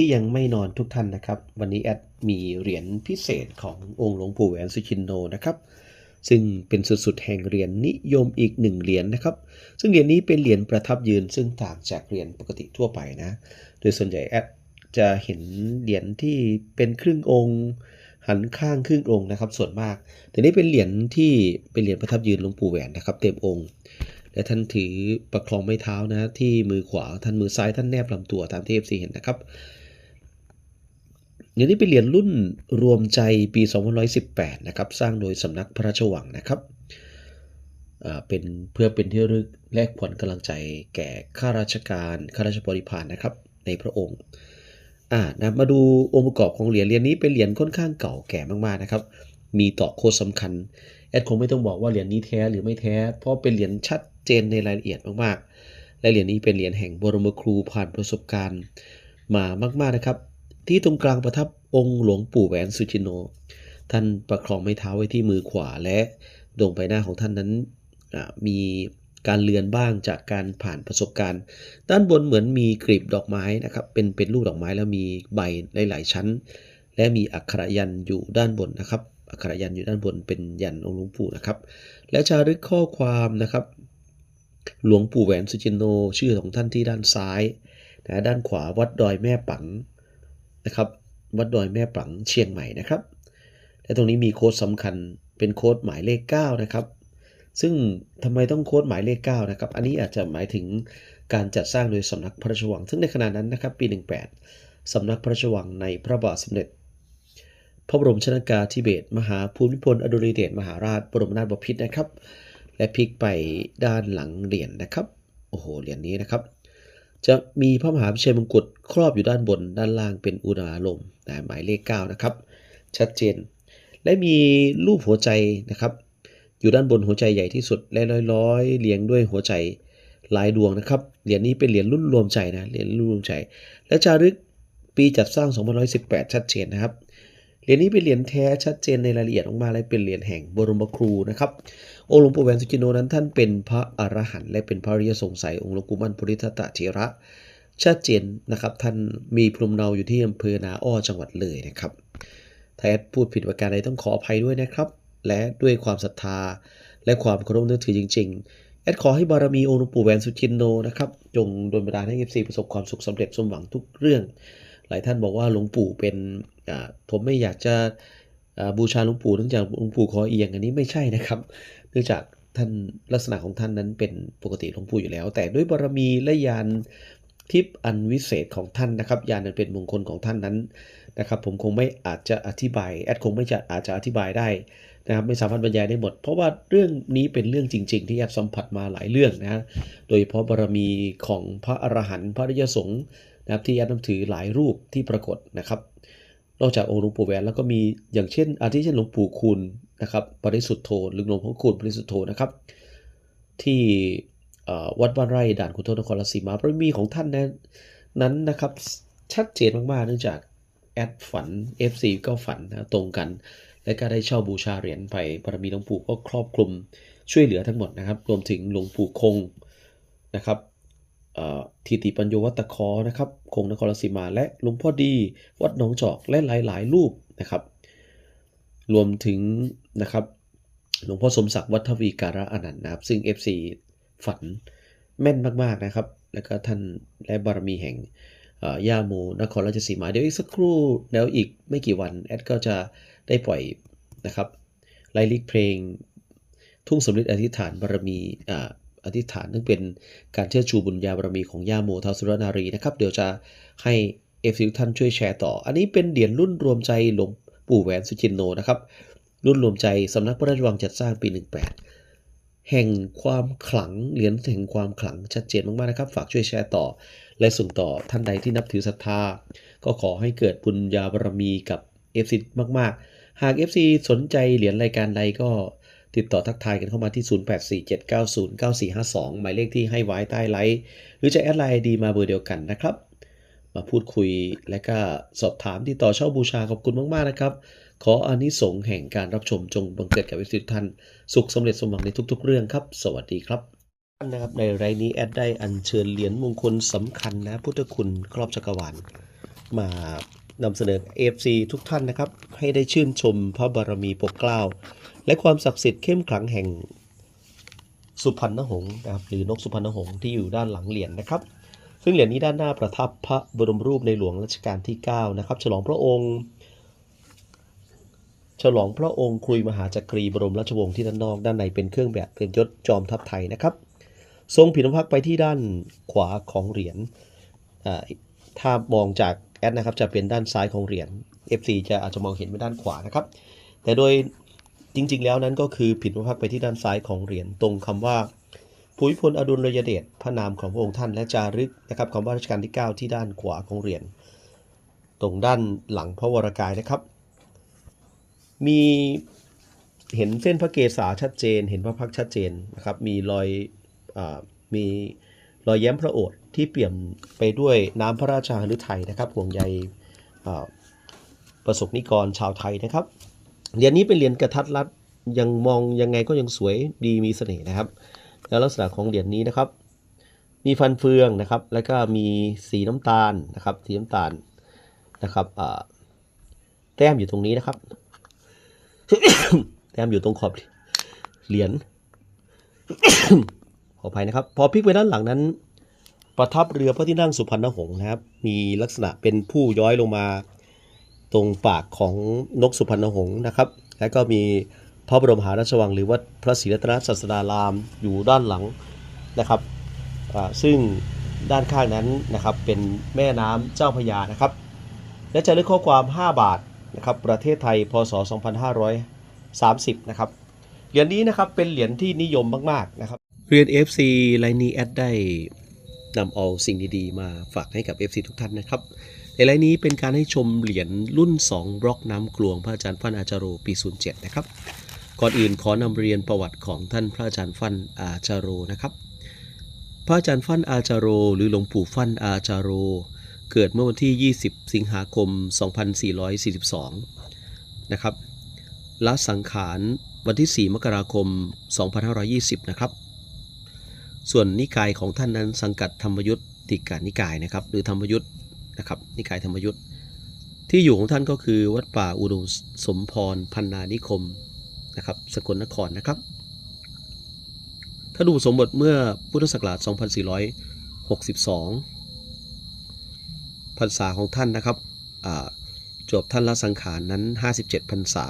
ที่ยังไม่นอนทุกท่านนะครับ วันนี้แอดมีเหรียญพิเศษขององค์หลวงปู่แหวนสุชินโนนะครับ ซึ่งเป็นสุดๆแห่งเหรียญนิยมอีกหนึ่งเหรียญนะครับ ซึ่งเหรียญนี้เป็นเหรียญประทับยืน ซึ่งต่างจากเหรียญปกติทั่วไปนะ โดยส่วนใหญ่แอดจะเห็นเหรียญที่เป็นครึ่งองค์หันข้างครึ่งองค์นะครับ ส่วนมาก แต่นี้เป็นเหรียญที่เป็นเหรียญประทับยืนหลวงปู่แหวนนะครับ เต็มองค์และท่านถือประคองไม้เท้านะที่มือขวาท่านมือซ้ายท่านแนบลำตัวตามที่เอฟซีเห็นนะครับ เหรียญนี้เป็นเหรียญรุ่นรวมใจปี2518 นะครับ สร้างโดยสำนักพระราชวังนะครับเป็นเพื่อเป็นที่ระลึกแลกผลกำลังใจแก่ข้าราชการข้าราชบริพารนะครับ ในพระองค์อ่านะมาดูองค์ประกอบของเหรียญเหรียญนี้เป็นเหรียญค่อนข้างเก่าแก่มากๆนะครับ มีต่อโค้ดสำคัญแอดคงไม่ต้องบอกว่าเหรียญนี้แท้หรือไม่แท้ เพราะเป็นเหรียญชัดเจนในรายละเอียดมากๆและเหรียญนี้เป็นเหรียญแห่งบรมครูผ่านประสบการณ์มามากๆนะครับ ที่ตรงกลางประทับองค์หลวงปู่แหวนสุจิโน ท่านประคองไม้เท้าไว้ที่มือขวาและดวงใบหน้าของท่านนั้นมีการเลือนบ้างจากการผ่านประสบการณ์ ด้านบนเหมือนมีกลีบดอกไม้นะครับ เป็นเป็นลูกดอกไม้แล้วมีใบหลายๆชั้น และมีอักขระยันอยู่ด้านบนนะครับ อักขระยันอยู่ด้านบนเป็นยันต์องค์หลวงปู่นะครับ และจารึกข้อความนะครับ หลวงปู่แหวนสุจินโนชื่อของท่านที่ด้านซ้ายนะด้านขวาวัดดอยแม่ปัง นะครับวัดดอยแม่ปังเชียงใหม่นะครับ และตรงนี้มีโค้ดสำคัญเป็นโค้ดหมายเลข 9 นะครับ ซึ่งทำไมต้องโค้ดหมายเลข 9 นะครับ อันนี้อาจจะหมายถึงการจัดสร้างโดยสำนักพระราชวัง ซึ่งในขณะนั้นนะครับปี 18สำนักพระราชวังในพระบาทสมเด็จ พระบรมชนากาธิเบศมหาภูมิพลอดุลยเดชมหาราชบรมนาถบพิตรนะครับ และพลิกไปด้านหลังเหรียญนะครับโอ้โหเหรียญนี้นะครับ จะมีพระมหาพิชัยมงกุฎ ครอบอยู่ด้านบนด้านล่างเป็นอุณาโลมนะหมายเลข 9 นะครับ ชัดเจน และมีรูปหัวใจนะครับ อยู่ด้านบนหัวใจใหญ่ที่สุด และร้อยๆเรียงด้วยหัวใจหลายดวงนะครับ เหรียญนี้เป็นเหรียญรุ่นรวมใจนะ เหรียญรุ่นรวมใจ และจารึกปีจัดสร้าง 2518 ชัดเจนนะครับ เหรียญนี้เป็นเหรียญแท้ชัดเจนในรายละเอียดออกมาและเป็นเหรียญแห่งบรมครูนะครับ องค์หลวงปู่แหวนสุจินโนนั้นท่านเป็นพระอรหันต์และเป็นพระริยสงสัยองค์หลวงปู่มั่นปุริทัตตเถระ ชัดเจนนะครับ ท่านมีภูมิเนาอยู่ที่อำเภอนาอ้อจังหวัดเลยนะครับถ้าแอดพูดผิดประการใดต้องขออภัยด้วยนะครับ และด้วยความศรัทธา และความเคารพนับถือจริง ๆ แอดขอให้บารมีองค์หลวงปู่แหวนสุจินโนนะครับจงดลบันดาลให้เอฟซีประสบความสุขสำเร็จสมหวังทุกเรื่อง หลายท่านบอกว่าหลวงปู่เป็นผมไม่อยากจะบูชาหลวงปู่เนื่องจากหลวงปู่คอเอียงอันนี้ไม่ใช่นะครับ เนื่องจากท่านลักษณะของท่านนั้นเป็นปกติหลวงปู่อยู่แล้ว แต่ด้วยบารมีและญาณ ทิพย์อันวิเศษของท่านนะครับญาณอันเป็นมงคลของท่านนั้นนะครับผมคงไม่อาจจะอธิบายแอดคงไม่จะอาจจะอธิบายได้นะครับไม่สามารถบรรยายได้หมด เพราะว่าเรื่องนี้เป็นเรื่องจริง ๆ ที่แอดสัมผัสมาหลายเรื่องนะโดยเฉพาะบารมีของพระอรหันต์พระริยสงฆ์นะครับที่แอดนับถือหลายรูปที่ปรากฏนะครับนอกจากองค์หลวงปู่แหวนแล้วก็มีอย่างเช่น อาทิเช่นหลวงปู่คูณนะครับปริสุทธโธหรือหลวงพ่อคูณปริสุทธโธนะครับที่ วัดบ้านไร่ด่านขุนทดนครราชสีมาพระมีของท่านนั้นนั้นนะครับ ชัดเจนมาก ๆ เนื่องจากแอดฝัน FC ก็ฝันนะตรงกัน และก็ได้เช่าบูชาเหรียญไปบารมีหลวงปู่ก็ครอบคลุมช่วยเหลือทั้งหมดนะครับ รวมถึงหลวงปู่คงนะครับทิติปัญโยวัตคอนะครับคงนครราชสีมา และหลวงพ่อดี วัดหนองจอกและหลาย ๆ รูปนะครับ รวมถึงนะครับหลวงพ่อสมศักดิ์วัฒวีการะอนันต์นะครับ ซึ่ง FC ฝันแม่นมากๆนะครับ แล้วก็ท่านและบารมีแห่งย่าโมนครราชสีมา เดี๋ยวอีกสักครู่แล้วอีกไม่กี่วันแอดก็จะได้ปล่อยนะครับไลลิกเพลง ทุ่งสำลิดอธิษฐานบารมีออธิษฐานซึ่งเป็นการเชิดชูบุญญาบารมีของย่าโมท้าสุรนารีนะครับ เดี๋ยวจะให้เอฟซีทุกท่านช่วยแชร์ต่อ อันนี้เป็นเหรียญรุ่นรวมใจหลวงปู่แหวนสุจินโนนะครับ รุ่นรวมใจสำนักพระราชวังจัดสร้างปี 18 แห่งความขลังเหรียญแห่งความขลังชัดเจนมากๆนะครับ ฝากช่วยแชร์ต่อ และส่งต่อท่านใดที่นับถือศรัทธา ก็ขอให้เกิดบุญญาบารมีกับ FC มากๆ หาก FC สนใจเหรียญรายการใดก็ติดต่อทักทายกันเข้ามาที่ 0847909452 หมายเลขที่ให้ไว้ใต้ไลฟ์หรือจะแอดไลน์ดีมาเบอร์เดียวกันนะครับ มาพูดคุยและก็สอบถามติดต่อเช่าบูชาขอบคุณมากๆนะครับ ขออานิสงส์แห่งการรับชมจงบังเกิดแกับวิสุทธิท่าน สุขสำเร็จสมหวังในทุก ๆ เรื่องครับ สวัสดีครับนะครับในรายนี้แอดได้อัญเชิญเหรียญมงคลสำคัญนะ พุทธคุณครอบจักรวาลมานำเสนอ AFC ทุกท่านนะครับ ให้ได้ชื่นชมพระบารมีปกเกล้า และความศักดิ์สิทธิ์เข้มขลังแห่งสุพรรณหงษ์นะครับหรือนกสุพรรณหงษ์ที่อยู่ด้านหลังเหรียญนะครับ ซึ่งเหรียญนี้ด้านหน้าประทับพระบรมรูปในหลวงรัชกาลที่ 9 นะครับ ฉลองพระองค์ ฉลองพระองค์ครุยมหาจักรีบรมราชวงศ์ที่ด้านนอกด้านในเป็นเครื่องแบบเป็นยศจอมทัพไทยนะครับ ทรงผินพักไปที่ด้านขวาของเหรียญถ้ามองจากแอดนะครับจะเป็นด้านซ้ายของเหรียญ FC จะอาจจะมองเห็นเป็นด้านขวานะครับ แต่โดยจริงๆ แล้วนั้นก็คือผินพระพักไปที่ด้านซ้ายของเหรียญตรงคำว่าภูมิพลอดุลยเดชพระนามของพระองค์ท่านและจารึกนะครับคำว่ารัชกาลที่ 9 ที่ด้านขวาของเหรียญตรงด้านหลังพระวรกายนะครับ มีเห็นเส้นพระเกศาชัดเจน เห็นพระพักชัดเจนนะครับ มีรอยอมีรอยแย้มพระโอษฐ์ที่เปี่ยมไปด้วยน้ำพระราชาฤทัยนะครับห่วงใยประสบนิกรชาวไทยนะครับเหรียญนี้เป็นเหรียญกระทัดรัดยังมองยังไงก็ยังสวยดีมีเสน่ห์นะครับ แล้วลักษณะของเหรียญนี้นะครับ มีฟันเฟืองนะครับ แล้วก็มีสีน้ำตาลนะครับสีน้ำตาลนะครับแต้มอยู่ตรงนี้นะครับ แต้มอยู่ตรงขอบเหรียญขออภัยนะครับ พอพลิกไปด้านหลังนั้น ประทับเรือพระที่นั่งสุพรรณหงษ์นะครับ มีลักษณะเป็นผู้ย้อยลงมาตรงปากของนกสุพรรณหงษ์นะครับ และก็มีพระบรมหาราชวัง หรือว่าพระศรีรัตนศาสดารามอยู่ด้านหลังนะครับซึ่งด้านข้างนั้นนะครับเป็นแม่น้ำเจ้าพยานะครับ และจะเลือกข้อความ 5 บาท นะครับประเทศไทยพศ 2530 นะครับเหรียญนี้นะครับเป็นเหรียญที่นิยมมากๆนะครับเรียน FC ไลนี้แอดได้นำเอาสิ่งดีๆ มาฝากให้กับ FC ทุกท่านนะครับในไลน์นี้เป็นการให้ชมเหรียญรุ่น 2 บล็อกน้ำกลวงพระอาจารย์ฟันอาจารโรปี 07 นะครับ ก่อนอื่นขอนำเรียนประวัติของท่านพระอาจารย์ฟันอาจารโรนะครับ พระอาจารย์ฟันอาจารโร หรือหลวงปู่ฟันอาจารโร เกิดเมื่อวันที่ 20 สิงหาคม 2442 นะครับละสังขารวันที่ 4 มกราคม 2520 นะครับ ส่วนนิกายของท่านนั้นสังกัดธรรมยุทติกานิกายนะครับ หรือธรรมยุทธนะครับนิกายธรรมยุทธที่อยู่ของท่านก็คือวัดป่าอุดมสมพรพันนานิคมนะครับสกลนครนะครับท่านอุปสมบทเมื่อพุทธศักราช 2462 พรรษาของท่านนะครับจบท่านละสังขารนั้น 57พรรษา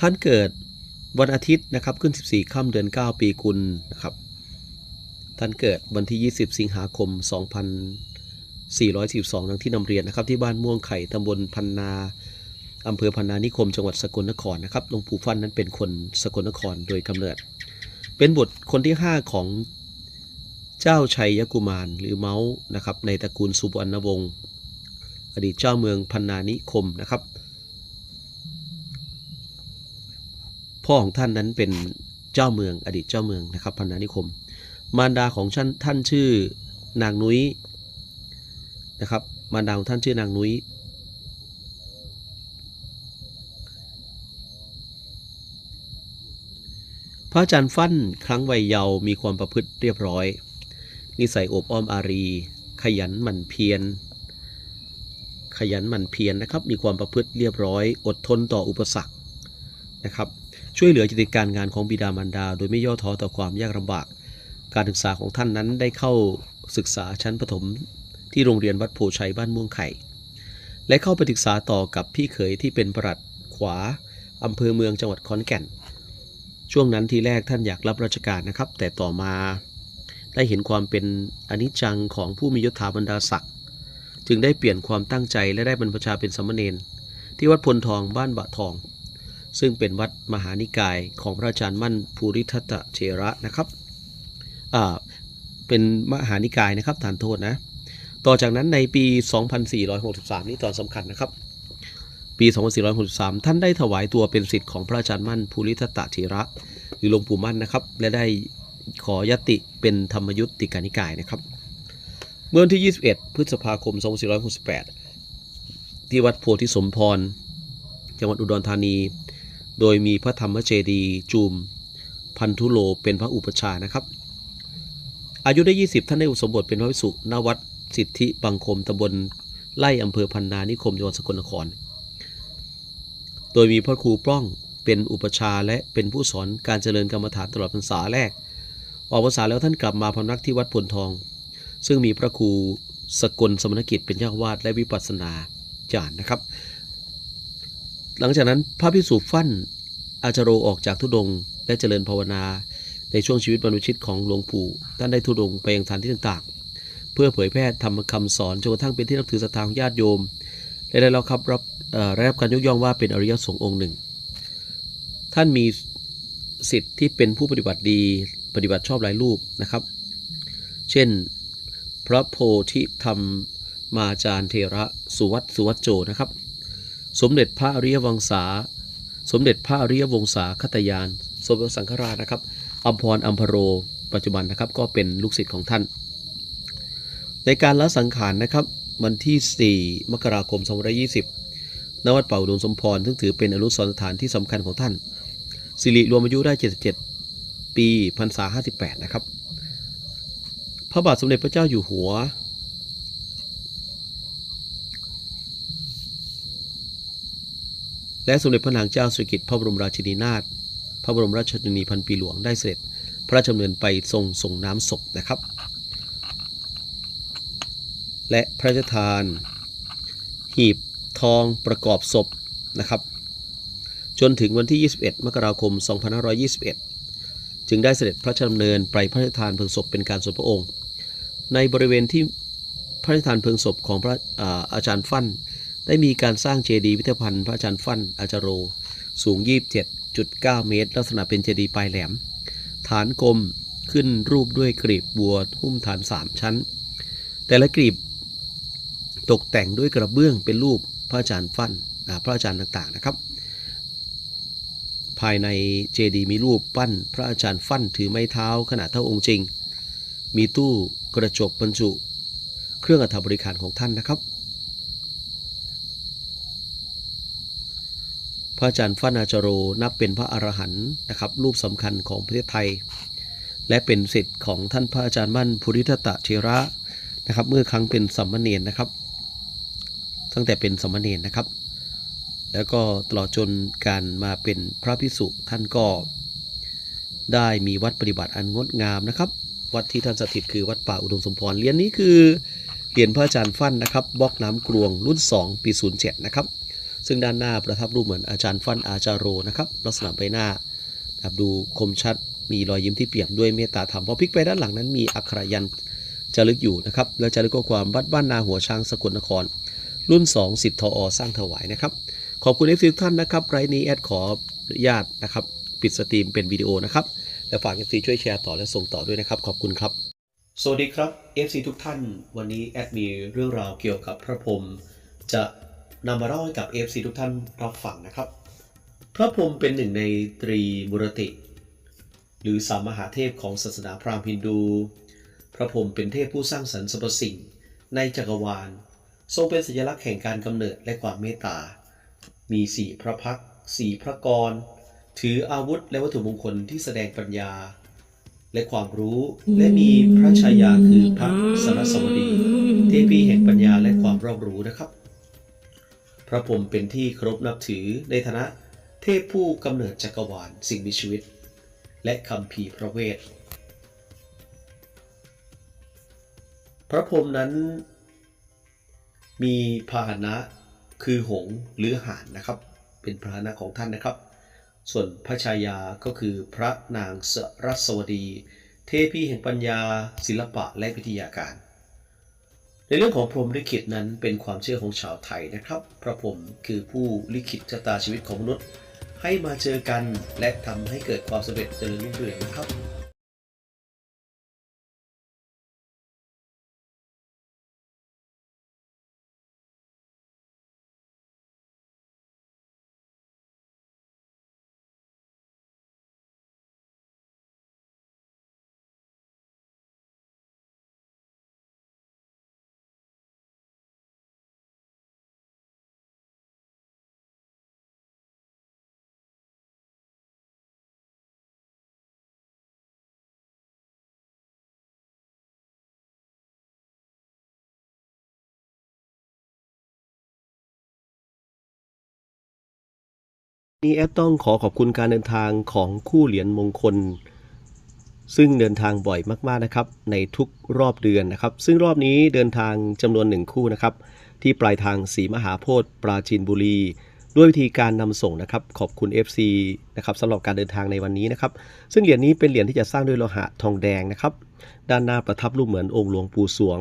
ท่านเกิดวันอาทิตย์นะครับขึ้น 14ค่ำเดือน 9 ปีกุลนะครับท่านเกิดวันที่ 20 สิงหาคม 2442ดังที่นำเรียนนะครับที่บ้านม่วงไข่ตำบลพันนาอำเภอพันนานิคมจังหวัดสกลนครนะครับหลวงปู่ฟั่นนั้นเป็นคนสกลนครโดยกำเนิด เป็นบุตรคนที่ 5 ของ เจ้าชัยยกุมารหรือเมาส์นะครับในตระกูลสุวรรณวงศ์อดีตเจ้าเมืองพันนานิคมนะครับ พ่อของท่านนั้นเป็นเจ้าเมืองอดีตเจ้าเมืองนะครับพันนานิคม มารดาของท่านท่านชื่อนางนุ้ยนะครับมารดาของท่านชื่อนางนุ้ยพระอาจารย์ฟั่นครั้งวัยเยาว์มีความประพฤติเรียบร้อย นิสัยอบอ้อมอารี ขยันหมั่นเพียร ขยันหมั่นเพียรนะครับ มีความประพฤติเรียบร้อย อดทนต่ออุปสรรคนะครับ ช่วยเหลือกิจการงานของบิดามารดา โดยไม่ย่อท้อต่อความยากลำบาก การศึกษาของท่านนั้นได้เข้าศึกษาชั้นประถมที่โรงเรียนวัดโพชัยบ้านม่วงไข่ และเข้าไปศึกษาต่อกับพี่เขยที่เป็นประหลัดขวาอำเภอเมืองจังหวัดขอนแก่น ช่วงนั้นทีแรกท่านอยากรับราชการนะครับ แต่ต่อมา ได้เห็นความเป็นอนิจจังของผู้มียศถาบรรดาศักดิ์จึงได้เปลี่ยนความตั้งใจและได้บรรพชาเป็นสามเณรที่วัดพลทองบ้านบะทอง ซึ่งเป็นวัดมหานิกายของพระอาจารย์มั่นภูริทัตเถระนะครับอ่าเป็นมหานิกายนะครับทานโทษนะ ต่อจากนั้นในปี 2463 นี่ตอนสำคัญนะครับ ปี 2463 ท่านได้ถวายตัวเป็นศิษย์ของพระอาจารย์มั่นภูริทัตเถระ หรือหลวงปู่มั่นนะครับ และได้ ขอยติเป็นธรรมยุติกานิกายนะครับ เมื่อวันที่ 21 พฤษภาคม 2468 ที่วัดโพธิสมพร จังหวัดอุดรธานี โดยมีพระธรรมเจดีย์จูม พันธุโลเป็นพระอุปชานะครับ อายุได้ 20 ท่านได้อุปสมบทเป็นพระภิกษุณวัดสิทธิบังคมตำบลไล่อำเภอพันนานิคมจังหวัดสกลนคร โดยมีพระครูปล้องเป็นอุปชาและเป็นผู้สอนการเจริญกรรมฐานตลอดพรรษาแรก ออกพรรษาแล้วท่านกลับมาพำนักที่วัดพลทอง ซึ่งมีพระครูสกลสมณกิจเป็นเจ้าวาดและวิปัสสนาจารย์นะครับ หลังจากนั้นพระพิสุฟั่นอาจารโรออกจากทุดงและเจริญภาวนา ในช่วงชีวิตบรรพชิตของหลวงปู่ท่านได้ทุดงไปยังสถานที่ต่างๆ เพื่อเผยแพร่ธรรมคำสอนจนกระทั่งเป็นที่นับถือศรัทธาของญาติโยมและได้รับครับรับเอ่อได้รับการยกย่องว่าเป็นอริยสงฆ์องค์หนึ่ง ท่านมีสิทธิ์ที่เป็นผู้ปฏิบัติดี ปฏิบัติชอบหลายรูปนะครับ เช่น พระโพธิธรรมมาจารย์เทระสุวัตสุวัตโจนะครับ สมเด็จพระอริยวงศา สมเด็จพระอริยวงศาคตยาน สมเด็จสังฆราชนะครับอัมพรอัมพโร ปัจจุบันนะครับก็เป็นลูกศิษย์ของท่าน ในการละสังขารนะครับวันที่ 4 มกราคม 2520 ณ วัดเป่าอุดมสมพร ซึ่งถือเป็นอนุสรณ์สถานที่สำคัญของท่าน สิริรวมอายุได้ 77 ปีพรรษา 58 นะครับ พระบาทสมเด็จพระเจ้าอยู่หัว และสมเด็จพระนางเจ้าสุกิตพระบรมราชินีนาถพระบรมราชชนนีพันปีหลวงได้เสด็จพระราชดำเนินไปทรงส่งน้ำศพนะครับ และพระราชทาน หีบทองประกอบศพนะครับ จนถึงวันที่ 21 มกราคม 2521 จึงได้เสด็จพระราชดำเนินไปพระราชทานเพลิงศพเป็นการส่วนพระองค์ ในบริเวณที่พระราชทานเพลิงศพของพระอาอาจารย์ฟั่น ได้มีการสร้างเจดีย์พิพิธภัณฑ์พระอาจารย์ฟั่นอาจารโร สูง 27.9 เมตร ลักษณะเป็นเจดีย์ปลายแหลม ฐานกลมขึ้นรูปด้วยกรีบบัวหุ้มฐาน 3 ชั้น แต่ละกรีบตกแต่งด้วยกระเบื้องเป็นรูปพระอาจารย์ฟั่นพระอาจารย์ต่างๆนะครับ ภายในเจดีย์มีรูปปั้น พระอาจารย์ฟั่นถือไม้เท้าขนาดเท่าองค์จริง มีตู้กระจกบรรจุ เครื่องอัฐบริการของท่านนะครับ พระอาจารย์ฟั่นอาจารโรนับเป็นพระอรหันต์นะครับ รูปสำคัญของประเทศไทย และเป็นสิทธิ์ของท่านพระอาจารย์มั่นภูริทัตะเทระนะครับ เมื่อครั้งเป็นสัมมเนนนะครับ ตั้งแต่เป็นสัมมเนนนะครับ แล้วก็ตลอดจนการมาเป็นพระพิสุท่านก็ ได้มีวัดปฏิบัติอันงดงามนะครับ วัดที่ท่านสถิตคือวัดป่าอุดมสมพรเหรียญนี้คือเหรียญพระอาจารย์ฟั่นนะครับบล็อกน้ำกรวงรุ่น 2 ปี 07 นะครับ ซึ่งด้านหน้าประทับรูปเหมือนอาจารย์ฟั่นอาจารโรนะครับลักษณะใบหน้านะครับดูคมชัดมีรอยยิ้มที่เปี่ยมด้วยเมตตาธรรมพอพลิกไปด้านหลังนั้นมีอักขระยันจารึกอยู่นะครับและจารึกข้อความวัดบ้านนาหัวช้างสกลนคร รุ่น 2 สิทธ์ทออสร้างถวายนะครับ ขอบคุณ FC ทุกท่านนะครับไรนี้แอดขออนุญาตนะครับ ปิดสตรีมเป็นวิดีโอนะครับและฝาก FC ช่วยแชร์ต่อและส่งต่อด้วยนะครับ ขอบคุณครับ สวัสดีครับ FC ทุกท่าน วันนี้แอดมีเรื่องราวเกี่ยวกับพระพรหมจะนำมาเล่าให้กับ FC ทุกท่านรับฟังนะครับ พระพรหมเป็นหนึ่งในตรีมุรติ หรือสามมหาเทพของศาสนาพราหมณ์ฮินดู พระพรหมเป็นเทพผู้สร้างสรรค์สรรพสิ่ง ในจักรวาล ทรงเป็นสัญลักษณ์แห่งการกำเนิดและความเมตตา มีสี่พระพักตร์สี่พระกร ถืออาวุธและวัตถุมงคลที่แสดงปัญญา และความรู้และมีพระชายาคือพระสรสวดี เทพีแห่งปัญญาและความรอบรู้นะครับ พระพรหมเป็นที่เคารพนับถือในฐานะเทพผู้กำเนิดจักรวาลสิ่งมีชีวิต และคำพีร์พระเวท พระพรหมนั้นมีพาหนะ คือหงหรือหานนะครับ เป็นพาหนะของท่านนะครับ ส่วนพระชายาก็คือพระนางสรัสวดี เทพีแห่งปัญญา ศิลปะและวิทยาการ ในเรื่องของพรหมลิขิตนั้นเป็นความเชื่อของชาวไทยนะครับ พระพรหมคือผู้ลิขิตชะตาชีวิตของมนุษย์ ให้มาเจอกันและทำให้เกิดความสำเร็จเจริญรุ่งเรืองนะครับ นี้แอดต้องขอขอบคุณการเดินทางของคู่เหรียญมงคล ซึ่งเดินทางบ่อยมากๆนะครับ ในทุกรอบเดือนนะครับ ซึ่งรอบนี้เดินทางจำนวนหนึ่งคู่นะครับ ที่ปลายทางสีมหาโพธิ์ปราจีนบุรี ด้วยวิธีการนำส่งนะครับ ขอบคุณ FC นะครับสำหรับการเดินทางในวันนี้นะครับ ซึ่งเหรียญนี้เป็นเหรียญที่จะสร้างด้วยโลหะทองแดงนะครับ ด้านหน้าประทับรูปเหมือนองค์หลวงปู่สวง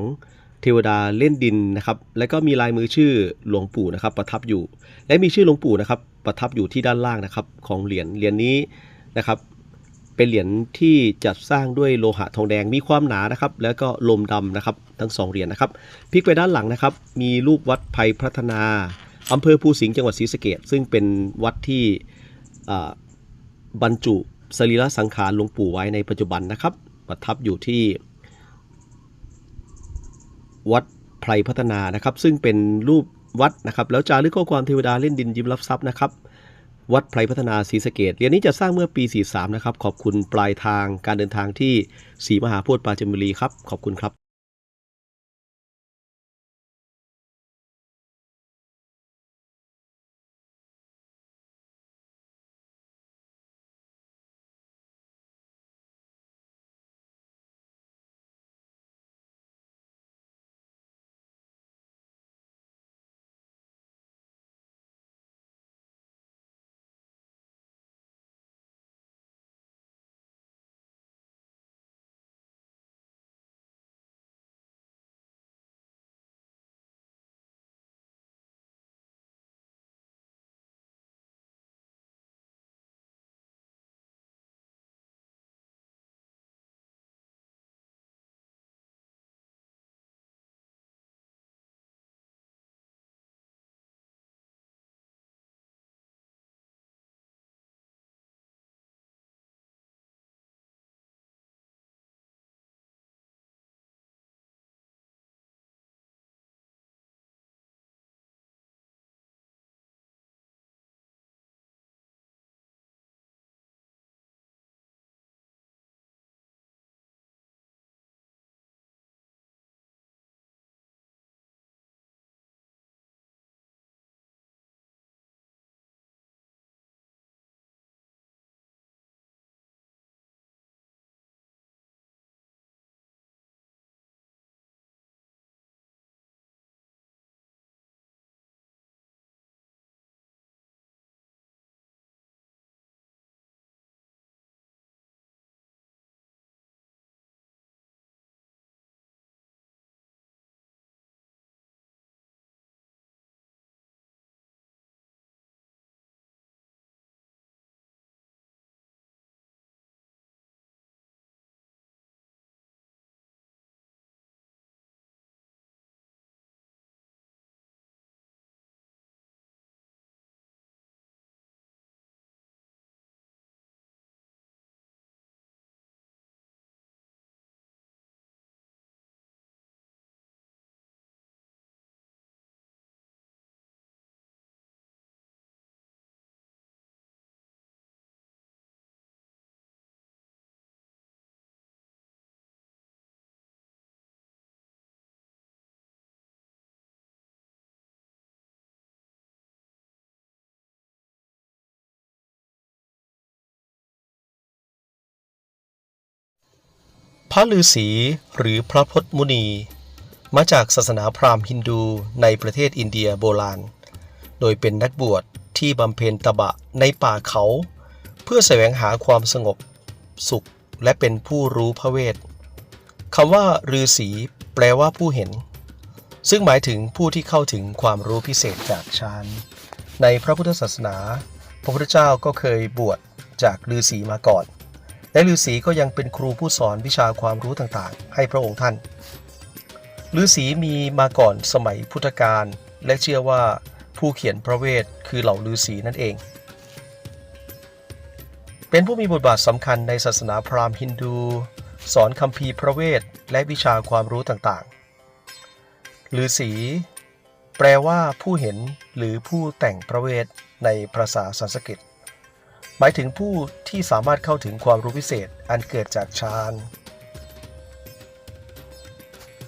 เทวดาเล่นดินนะครับ และก็มีลายมือชื่อหลวงปู่นะครับ ประทับอยู่ และมีชื่อหลวงปู่นะครับ ประทับอยู่ที่ด้านล่างนะครับ ของเหรียญเหรียญนี้นะครับ เป็นเหรียญที่จัดสร้างด้วยโลหะทองแดงมีความหนานะครับ แล้วก็ลมดำนะครับ ทั้งสองเหรียญนะครับพลิกไปด้านหลังนะครับ มีรูปวัดไผ่พัฒนาอำเภอภูสิงห์จังหวัดศรีสะเกษซึ่งเป็นวัดที่บรรจุสรีระสังขารหลวงปู่ไว้ในปัจจุบันนะครับ ประทับอยู่ที่ วัดไพรพัฒนานะครับ ซึ่งเป็นรูปวัดนะครับ แล้วจารึกข้อความเทวดาเล่นดินยิ้มรับทรัพย์นะครับ วัดไพรพัฒนาศรีสะเกดเรียนนี้จะสร้างเมื่อปี 43 นะครับ ขอบคุณปลายทางการเดินทางที่ศรีมหาโพธิ์ปราจินบุรีครับ ขอบคุณครับ พระฤาษีหรือพระพจน์มุนี มาจากศาสนาพราหมณ์ฮินดูในประเทศอินเดียโบราณ โดยเป็นนักบวชที่บำเพ็ญตบะในป่าเขา เพื่อแสวงหาความสงบ สุขและเป็นผู้รู้พระเวทคำว่าฤาษีแปลว่าผู้เห็น ซึ่งหมายถึงผู้ที่เข้าถึงความรู้พิเศษจากฌานในพระพุทธศาสนา พระพุทธเจ้าก็เคยบวชจากฤาษีมาก่อน และฤาษีก็ยังเป็นครูผู้สอนวิชาความรู้ต่างๆ ให้พระองค์ท่านฤาษีมีมาก่อนสมัยพุทธกาลและเชื่อว่าผู้เขียนพระเวทคือเหล่าฤาษีนั่นเอง เป็นผู้มีบทบาทสำคัญในศาสนาพราหมณ์ฮินดู สอนคัมภีร์พระเวทและวิชาความรู้ต่างๆฤาษีแปลว่าผู้เห็นหรือผู้แต่งพระเวทในภาษาสันสกฤต มายถึงผู้ที่สามารถเข้าถึงความรู้พิเศษอันเกิดจากฌาน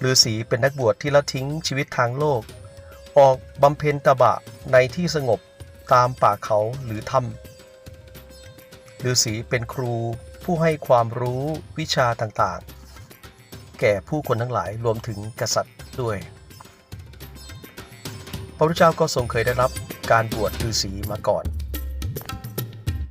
ฤาษีเป็นนักบวชที่ละทิ้งชีวิตทางโลก ออกบำเพ็ญตบะในที่สงบตามป่าเขาหรือถ้ำฤาษีเป็นครูผู้ให้ความรู้วิชาต่างๆ แก่ผู้คนทั้งหลายรวมถึงกษัตริย์ด้วย พระพุทธเจ้าก็ทรงเคยได้รับการบวชฤาษีมาก่อน